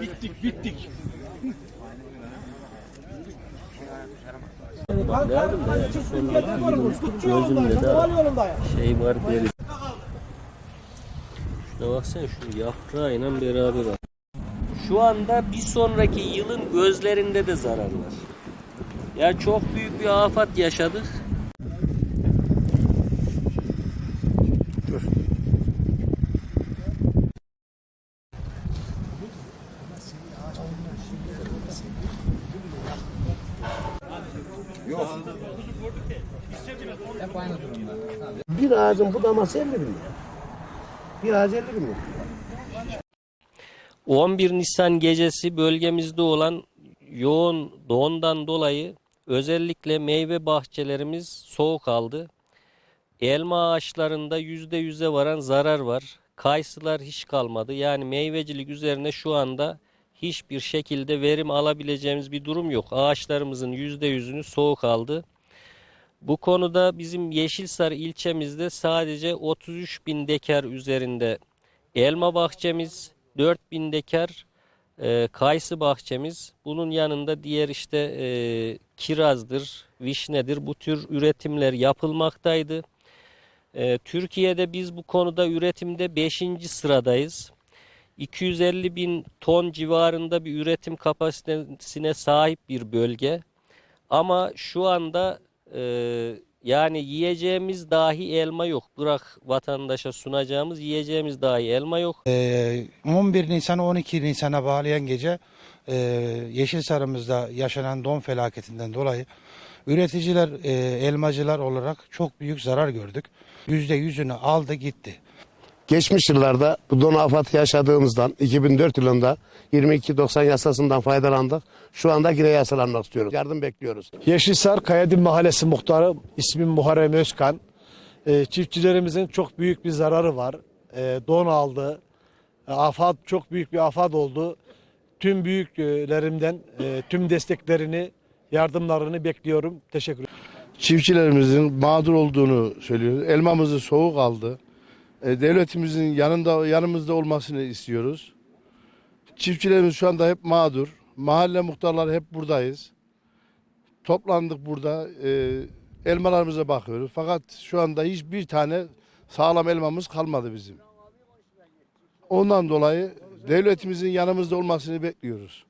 Bittik bittik. Gözümde de şey var deri. Şuna baksana şu yaprağıyla beraber var. Şu anda bir sonraki yılın gözlerinde de zarar var. Ya çok büyük bir afet yaşadık. Bir ağacın budaması 50 bin lira. Bir ağaç 50 bin lira. 11 Nisan gecesi bölgemizde olan yoğun dondan dolayı özellikle meyve bahçelerimiz soğuk aldı. Elma ağaçlarında %100'e varan zarar var. Kayısılar hiç kalmadı. Yani meyvecilik üzerine şu anda hiçbir şekilde verim alabileceğimiz bir durum yok. Ağaçlarımızın %100'ünü soğuk aldı. Bu konuda bizim Yeşilsar ilçemizde sadece 33 bin dekar üzerinde elma bahçemiz, 4 bin dekar e, kayısı bahçemiz. Bunun yanında diğer işte e, kirazdır, vişnedir bu tür üretimler yapılmaktaydı. E, Türkiye'de biz bu konuda üretimde 5. sıradayız. 250 bin ton civarında bir üretim kapasitesine sahip bir bölge. Ama şu anda e, yani yiyeceğimiz dahi elma yok. Bırak vatandaşa sunacağımız yiyeceğimiz dahi elma yok. Ee, 11 Nisan 12 Nisan'a bağlayan gece e, Yeşilsar'ımızda yaşanan don felaketinden dolayı üreticiler, e, elmacılar olarak çok büyük zarar gördük. %100'ünü aldı gitti. Geçmiş yıllarda bu don afatı yaşadığımızdan 2004 yılında 2290 yasasından faydalandık. Şu anda yine yasalanmak istiyoruz. Yardım bekliyoruz. Yeşilsar Kayadin Mahallesi muhtarı ismim Muharrem Özkan. Ee, çiftçilerimizin çok büyük bir zararı var. Ee, don aldı. Ee, afat çok büyük bir afat oldu. Tüm büyüklerimden e, tüm desteklerini, yardımlarını bekliyorum. Teşekkür ederim. çiftçilerimizin mağdur olduğunu söylüyoruz. Elmamızı soğuk aldı. E, devletimizin yanında yanımızda olmasını istiyoruz. Çiftçilerimiz şu anda hep mağdur. Mahalle muhtarları hep buradayız. Toplandık burada. E, elmalarımıza bakıyoruz. Fakat şu anda hiçbir tane sağlam elmamız kalmadı bizim. Ondan dolayı devletimizin yanımızda olmasını bekliyoruz.